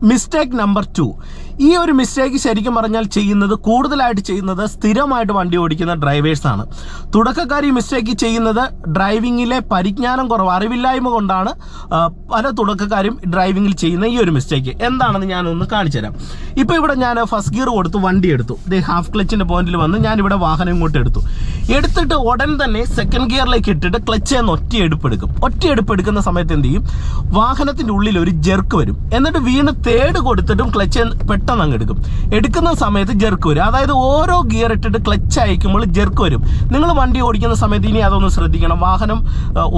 Mistake number two. ഈ ഒരു mistake ശരിക്കും പറഞ്ഞാൽ ചെയ്യുന്നത് കൂടുതലായിട്ട് ചെയ്യുന്നത് സ്ഥിരമായിട്ട് വണ്ടി ഓടിക്കുന്ന ഡ്രൈവേഴ്സാണ് തുടക്കക്കാർ ഈ മിസ്റ്റേക്ക് ചെയ്യുന്നത് ഡ്രൈവിങ്ങിലെ പരിജ്ഞാനം കുറവ് അറിവില്ലായ്മ കൊണ്ടാണ് പല തുടക്കക്കാരും ഡ്രൈവിങ്ങിൽ ചെയ്യുന്ന ഈ ഒരു മിസ്റ്റേക്ക് എന്താണെന്ന് ഞാനൊന്ന് കാണിച്ചു തരാം. ഇപ്പോൾ ഇവിടെ ഞാൻ ഫസ്റ്റ് ഗിയർ കൊടുത്തു വണ്ടി എടുത്തു. ഇത് ഹാഫ് ക്ലച്ചിന്റെ പോയിന്റിൽ വന്ന് ഞാൻ ഇവിടെ വാഹനം ഇങ്ങോട്ട് എടുത്തു. എടുത്തിട്ട് ഉടൻ തന്നെ സെക്കൻഡ് ഗിയറിലേക്ക് ഇട്ടിട്ട് ക്ലച്ച് എന്ന് ഒറ്റ എടുപ്പെടുക്കും ഒറ്റ സമയത്ത് എന്ത് ചെയ്യും? വാഹനത്തിന്റെ ഉള്ളിൽ ഒരു ജെർക്ക് വരും. എന്നിട്ട് വീണ് തേട് കൊടുത്തിട്ടും ക്ലച്ച് അങ്ങ് എടുക്കും. എടുക്കുന്ന സമയത്ത് ജെർക്ക് വരും. അതായത് ഓരോ ഗിയർ ഇട്ടിട്ട് ക്ലച്ച് അയക്കുമ്പോൾ ജെർക്ക് വരും. നിങ്ങൾ വണ്ടി ഓടിക്കുന്ന സമയത്ത് ഇനി അതൊന്ന് ശ്രദ്ധിക്കണം. വാഹനം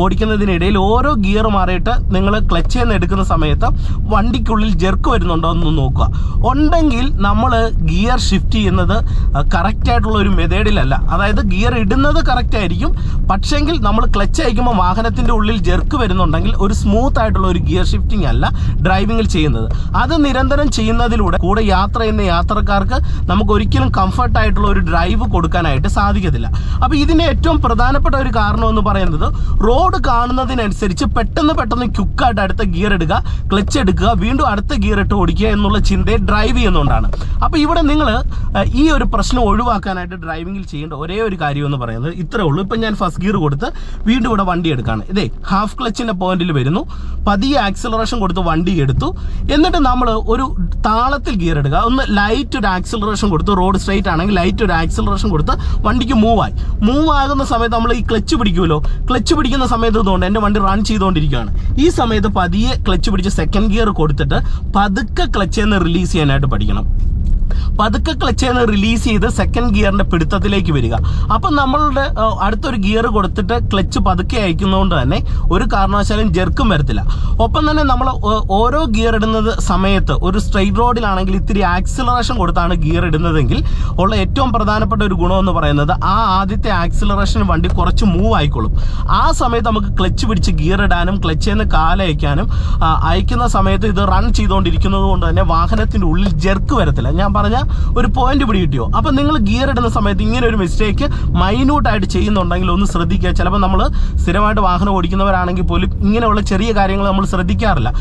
ഓടിക്കുന്നതിനിടയിൽ ഓരോ ഗിയർ മാറിയിട്ട് നിങ്ങൾ ക്ലച്ച് ചെയ്യുന്ന എടുക്കുന്ന സമയത്ത് വണ്ടിക്കുള്ളിൽ ജെർക്ക് വരുന്നുണ്ടോ എന്ന് നോക്കുക. ഉണ്ടെങ്കിൽ നമ്മൾ ഗിയർ ഷിഫ്റ്റ് ചെയ്യുന്നത് കറക്റ്റായിട്ടുള്ള ഒരു മെത്തേഡിലല്ല അതായത് ഗിയർ ഇടുന്നത് കറക്റ്റ് ആയിരിക്കും. പക്ഷേങ്കിൽ നമ്മൾ ക്ലച്ച് അയക്കുമ്പോൾ വാഹനത്തിന്റെ ഉള്ളിൽ ജെർക്ക് വരുന്നുണ്ടെങ്കിൽ ഒരു സ്മൂത്ത് ആയിട്ടുള്ള ഒരു ഗിയർ ഷിഫ്റ്റിംഗ് അല്ല ഡ്രൈവിംഗിൽ ചെയ്യുന്നത്. അത് നിരന്തരം ചെയ്യുന്നതിലൂടെ കൂടെ യാത്ര ചെയ്യുന്ന യാത്രക്കാർക്ക് നമുക്ക് ഒരിക്കലും കംഫർട്ടായിട്ടുള്ള ഒരു ഡ്രൈവ് കൊടുക്കാനായിട്ട് സാധിക്കത്തില്ല. അപ്പോൾ ഇതിന്റെ ഏറ്റവും പ്രധാനപ്പെട്ട ഒരു കാരണം എന്ന് പറയുന്നത് റോഡ് കാണുന്നതിനനുസരിച്ച് പെട്ടെന്ന് പെട്ടെന്ന് ക്യുക്കായിട്ട് അടുത്ത ഗിയർ എടുക്കുക ക്ലച്ച് എടുക്കുക വീണ്ടും അടുത്ത ഗിയർ ഇട്ട് ഓടിക്കുക എന്നുള്ള ചിന്തയെ ഡ്രൈവ് ചെയ്യുന്നതുകൊണ്ടാണ്. അപ്പോൾ ഇവിടെ നിങ്ങൾ ഈ ഒരു പ്രശ്നം ഒഴിവാക്കാനായിട്ട് ഡ്രൈവിങ്ങിൽ ചെയ്യേണ്ട ഒരേ ഒരു കാര്യം എന്ന് പറയുന്നത് ഇത്രേ ഉള്ളൂ. ഇപ്പം ഞാൻ ഫസ്റ്റ് ഗിയർ കൊടുത്ത് വീണ്ടും ഇവിടെ വണ്ടി എടുക്കുകയാണ്. ഇതേ ഹാഫ് ക്ലച്ചിന്റെ പോയിന്റിൽ വരുന്നു. പതിയെ ആക്സിലറേഷൻ കൊടുത്ത് വണ്ടി എടുത്തു. എന്നിട്ട് നമ്മൾ ഒരു താളത്തിൽ ഗിയർ എടുക്കുക. ഒന്ന് ലൈറ്റ് ഒരു ആക്സിലറേഷൻ കൊടുത്ത് റോഡ് സ്ട്രൈറ്റ് ആണെങ്കിൽ ലൈറ്റ് ഒരു ആക്സിലറേഷൻ കൊടുത്ത് വണ്ടിക്ക് മൂവ് ആയി. മൂവ് ആകുന്ന സമയത്ത് നമ്മൾ ഈ ക്ലച്ച് പിടിക്കുമല്ലോ? ക്ലച്ച് പിടിക്കുന്ന സമയത്ത് ഇതുകൊണ്ട് എന്റെ വണ്ടി റൺ ചെയ്തുകൊണ്ടിരിക്കുകയാണ്. ഈ സമയത്ത് പതിയെ ക്ലച്ച് പിടിച്ച് സെക്കൻഡ് ഗിയർ കൊടുത്തിട്ട് പതുക്കെ ക്ലച്ച് എന്ന് റിലീസ് ചെയ്യാനായിട്ട് പഠിക്കണം. പതുക്കെ ക്ലച്ച് നിന്ന് റിലീസ് ചെയ്ത് സെക്കൻഡ് ഗിയറിന്റെ പിടുത്തത്തിലേക്ക് വരിക. അപ്പം നമ്മളുടെ അടുത്തൊരു ഗിയർ കൊടുത്തിട്ട് ക്ലച്ച് പതുക്കെ അയക്കുന്നതുകൊണ്ട് തന്നെ ഒരു കാരണവശാലും ജെർക്കും വരത്തില്ല. ഒപ്പം തന്നെ നമ്മൾ ഓരോ ഗിയർ ഇടുന്നത് സമയത്ത് ഒരു സ്ട്രെയിറ്റ് റോഡിലാണെങ്കിൽ ഇത്തിരി ആക്സിലറേഷൻ കൊടുത്താണ് ഗിയർ ഇടുന്നതെങ്കിൽ ഉള്ള ഏറ്റവും പ്രധാനപ്പെട്ട ഒരു ഗുണം എന്ന് പറയുന്നത് ആ ആദ്യത്തെ ആക്സിലറേഷൻ വണ്ടി കുറച്ച് മൂവ് ആയിക്കോളും ആ സമയത്ത് നമുക്ക് ക്ലച്ച് പിടിച്ച് ഗിയർ ഇടാനും ക്ലച്ചിൽ നിന്ന് കാലയക്കാനും അയക്കുന്ന സമയത്ത് ഇത് റൺ ചെയ്തുകൊണ്ടിരിക്കുന്നത് കൊണ്ട് തന്നെ വാഹനത്തിന്റെ ഉള്ളിൽ ജെർക്ക് വരത്തില്ല. ഞാൻ പറഞ്ഞ ഒരു പോയിന്റ് പിടി കിട്ടിയോ? അപ്പം നിങ്ങൾ ഗിയർ ഇടുന്ന സമയത്ത് ഇങ്ങനെ ഒരു മിസ്റ്റേക്ക് മൈന്യൂട്ടായിട്ട് ചെയ്യുന്നുണ്ടെങ്കിൽ ഒന്ന് ശ്രദ്ധിക്കുക. ചിലപ്പോൾ നമ്മൾ സ്ഥിരമായിട്ട് വാഹനം ഓടിക്കുന്നവരാണെങ്കിൽ പോലും ഇങ്ങനെയുള്ള ചെറിയ കാര്യങ്ങൾ നമ്മൾ ശ്രദ്ധിക്കാറില്ല.